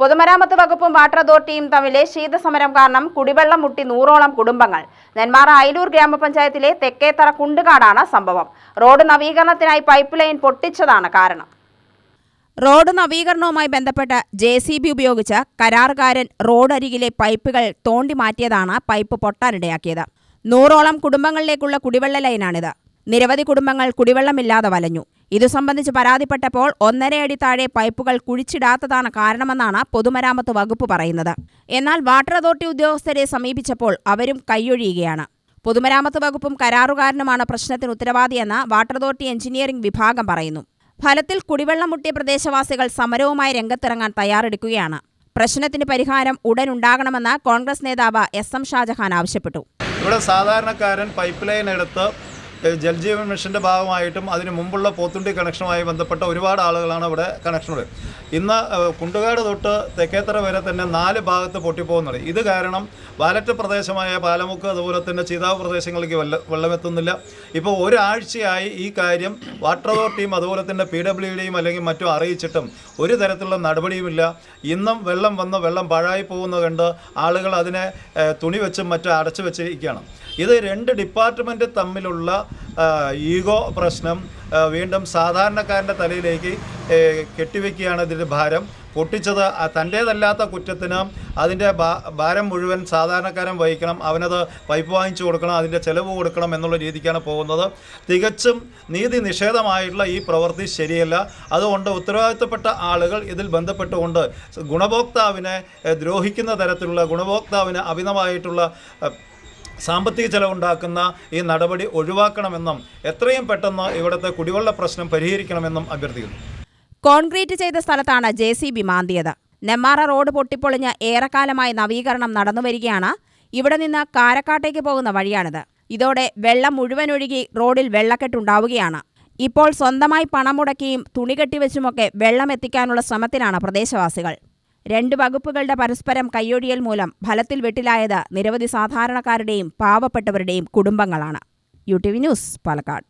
പൊതുമരാമത്ത് വകുപ്പും വാട്ടർ അതോറിറ്റിയും തമ്മിലെ ശീതസമരം കാരണം കുടിവെള്ളം മുട്ടി നൂറോളം കുടുംബങ്ങൾ. നെന്മാറ അയലൂർ ഗ്രാമപഞ്ചായത്തിലെ തെക്കേത്തറ കുണ്ടുകാടാണ് സംഭവം. റോഡ് നവീകരണത്തിനായി പൈപ്പ് ലൈൻ പൊട്ടിച്ചതാണ് കാരണം. റോഡ് നവീകരണവുമായി ബന്ധപ്പെട്ട് ജെ സി ബി ഉപയോഗിച്ച് കരാറുകാരൻ റോഡരികിലെ പൈപ്പുകൾ തോണ്ടി മാറ്റിയതാണ് പൈപ്പ് പൊട്ടാനിടയാക്കിയത്. നൂറോളം കുടുംബങ്ങളിലേക്കുള്ള കുടിവെള്ള ലൈനാണിത്. നിരവധി കുടുംബങ്ങൾ കുടിവെള്ളമില്ലാതെ വലഞ്ഞു. ഇതു സംബന്ധിച്ച് പരാതിപ്പെട്ടപ്പോൾ ഒന്നരയടി താഴെ പൈപ്പുകൾ കുഴിച്ചിടാത്തതാണ് കാരണമെന്നാണ് പൊതുമരാമത്ത് വകുപ്പ് പറയുന്നത്. എന്നാൽ വാട്ടർ അതോറിറ്റി ഉദ്യോഗസ്ഥരെ സമീപിച്ചപ്പോൾ അവരും കൈയൊഴിയുകയാണ്. പൊതുമരാമത്ത് വകുപ്പും കരാറുകാരനുമാണ് പ്രശ്നത്തിന് ഉത്തരവാദിയെന്ന് വാട്ടർ അതോറിറ്റി എഞ്ചിനീയറിംഗ് വിഭാഗം പറയുന്നു. ഫലത്തിൽ കുടിവെള്ളം മുട്ടിയ പ്രദേശവാസികൾ സമരവുമായി രംഗത്തിറങ്ങാൻ തയ്യാറെടുക്കുകയാണ്. പ്രശ്നത്തിന് പരിഹാരം ഉടൻ ഉണ്ടാകണമെന്ന് കോൺഗ്രസ് നേതാവ് എസ് എം ഷാജഹാൻ ആവശ്യപ്പെട്ടു. ഇവിടെ സാധാരണക്കാരൻ പൈപ്പ് ലൈൻ എടുത്ത് ജൽജീവൻ മിഷന്റെ ഭാഗമായിട്ടും അതിന് മുമ്പുള്ള പോത്തുണ്ടി കണക്ഷനുമായി ബന്ധപ്പെട്ട ഒരുപാട് ആളുകളാണ് ഇവിടെ കണക്ഷനുള്ളത് ഇന്ന് കുണ്ടുകാട് തൊട്ട് തെക്കേത്തറ വരെ തന്നെ നാല് ഭാഗത്ത് പൊട്ടിപ്പോകുന്നുണ്ട്. ഇത് കാരണം വാലറ്റ് പ്രദേശമായ പാലമുക്ക് അതുപോലെ തന്നെ ചീതാവ് പ്രദേശങ്ങളിലേക്ക് വെള്ള വെള്ളമെത്തുന്നില്ല. ഇപ്പോൾ ഒരാഴ്ചയായി ഈ കാര്യം വാട്ടർ അതോറിറ്റിയും അതുപോലെ തന്നെ പി ഡബ്ല്യു ഡിയും അല്ലെങ്കിൽ മറ്റും അറിയിച്ചിട്ടും ഒരു തരത്തിലുള്ള നടപടിയുമില്ല. ഇന്നും വെള്ളം വന്ന് വെള്ളം പാഴായി പോകുന്നത് കണ്ട് ആളുകൾ അതിനെ തുണി വെച്ചും മറ്റും അടച്ചു വെച്ചിരിക്കുകയാണ് ഇത് രണ്ട് ഡിപ്പാർട്ട്മെന്റ് തമ്മിലുള്ള ഈഗോ പ്രശ്നം വീണ്ടും സാധാരണക്കാരന്റെ തലയിലേക്ക് കെട്ടിവെക്കുകയാണ് ഇതിന്റെ ഭാരം. പൊട്ടിച്ചത് തന്റേതല്ലാത്ത കുറ്റത്തിന് അതിന്റെ ഭാരം മുഴുവൻ സാധാരണക്കാരൻ വഹിക്കണം. അവനത് പൈപ്പ് വാങ്ങിച്ചു കൊടുക്കണം അതിന്റെ ചിലവ് കൊടുക്കണം എന്നുള്ള രീതിക്കാണ് പോകുന്നത്. തികച്ചും നീതി നിഷേധമായിട്ടുള്ള ഈ പ്രവൃത്തി ശരിയല്ല. അതുകൊണ്ട് ഉത്തരവാദിത്തപ്പെട്ട ആളുകൾ ഇതിൽ ബന്ധപ്പെട്ടുകൊണ്ട് ഗുണഭോക്താവിനെ ദ്രോഹിക്കുന്ന തരത്തിലുള്ള ഗുണഭോക്താവിന് അമിതമായിട്ടുള്ള ഏ, സാമ്പത്തിക ചെലവുണ്ടാക്കുന്ന ഈ നടപടി ഒഴിവാക്കണമെന്നും എത്രയും പെട്ടെന്ന് ഇവിടുത്തെ കുടിവെള്ള പ്രശ്നം പരിഹരിക്കണമെന്നും അഭ്യർത്ഥിക്കുന്നു. കോൺക്രീറ്റ് ചെയ്ത സ്ഥലത്താണ് ജെ സി ബി മാന്തിയത്. നെമ്മാറ റോഡ് പൊട്ടിപ്പൊളിഞ്ഞ് ഏറെക്കാലമായി നവീകരണം നടന്നുവരികയാണ്. ഇവിടെ നിന്ന് കാരക്കാട്ടേക്ക് പോകുന്ന വഴിയാണിത്. ഇതോടെ വെള്ളം മുഴുവൻ ഒഴുകി റോഡിൽ വെള്ളക്കെട്ടുണ്ടാവുകയാണ് ഇപ്പോൾ സ്വന്തമായി പണം മുടക്കിയും തുണി കെട്ടിവെച്ചുമൊക്കെ വെള്ളം എത്തിക്കാനുള്ള ശ്രമത്തിലാണ് പ്രദേശവാസികൾ. രണ്ട് വകുപ്പുകളുടെ പരസ്പരം കയ്യൊഴിയൽ മൂലം ഫലത്തിൽ വെട്ടിലായത് നിരവധി സാധാരണക്കാരുടെയും പാവപ്പെട്ടവരുടെയും കുടുംബങ്ങളാണ്. U T V News Palakkad.